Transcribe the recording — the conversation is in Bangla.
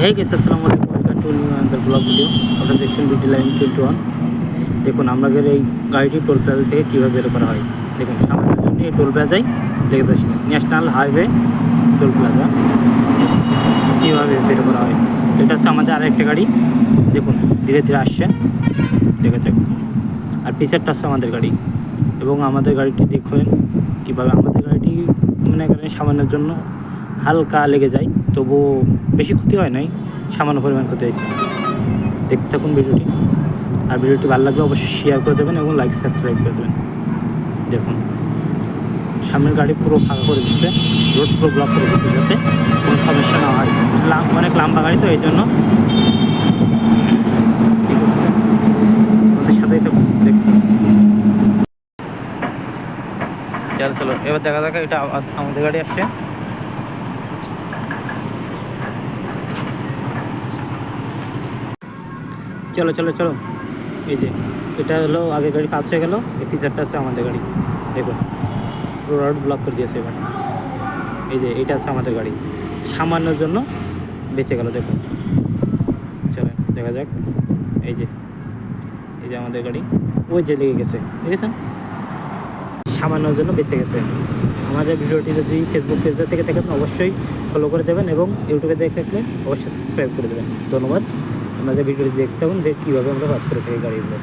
হে গেছে আসসালামু আলাইকুম welcome to new another blog video আপনারা দেখছেন বিটি লাইন টোয়েন্টি ওয়ান দেখুন আমাদের এই গাড়িটি টোল প্লাজা থেকে কীভাবে বের করা হয়। দেখুন সামান্যের জন্য এই টোল প্লাজায় লেগে যাচ্ছে। ন্যাশনাল হাইওয়ে টোল প্লাজা কীভাবে বের করা হয়? এটা হচ্ছে আমাদের আরেকটা গাড়ি। দেখুন, ধীরে ধীরে আসছে। দেখা যাক আর পিছারটা হচ্ছে আমাদের গাড়ি। এবং আমাদের গাড়িটি দেখুন, কীভাবে আমাদের গাড়িটি মনে করেন সামান্যের জন্য হালকা লেগে যায়। তবুও বেশি ক্ষতি হয় নাই, সামান্য পরিমাণ ক্ষতি হয়েছে। দেখতে থাকুন ভিডিওটি। আর ভিডিওটি ভালো লাগলে অবশ্যই শেয়ার করে দেবেন এবং লাইক সাবস্ক্রাইব করে দেবেন। দেখুন, সামনের গাড়ি পুরো ফাঁকা করে দিচ্ছে রোড পুরো ব্লক করে দিচ্ছে যাতে কোনো সমস্যা না হয়। অনেক লম্বা গাড়ি তো, এই জন্য সাথেই থাকুন, দেখতে। এবার দেখা যাক এটা আমাদের গাড়ি আসছে। চলো চলো চলো। এই যে, এটা হলো আগে গাড়ি পাস হয়ে গেল। এই ফিচারটা আছে আমাদের গাড়ি। দেখুন, পুরো রোড ব্লক করে দিয়েছে এবার। এই যে এটা আছে আমাদের গাড়ি। সামান্যর জন্য বেঁচে গেল, দেখুন। চলো দেখা যাক। এই যে এই যে আমাদের গাড়ি। ওই যে লেগে গেছে ঠিক আছে সামান্যর জন্য বেঁচে গেছে। আমাদের ভিডিওটি যদি ফেসবুক পেজ থেকে দেখেন, অবশ্যই ফলো করে দেবেন এবং ইউটিউবে দেখে থাকলে অবশ্যই সাবস্ক্রাইব করে দেবেন। ধন্যবাদ। আমাদের ভিডিওটি দেখতে থাকুন যে কীভাবে আমরা পাস করে থাকি গাড়িগুলো।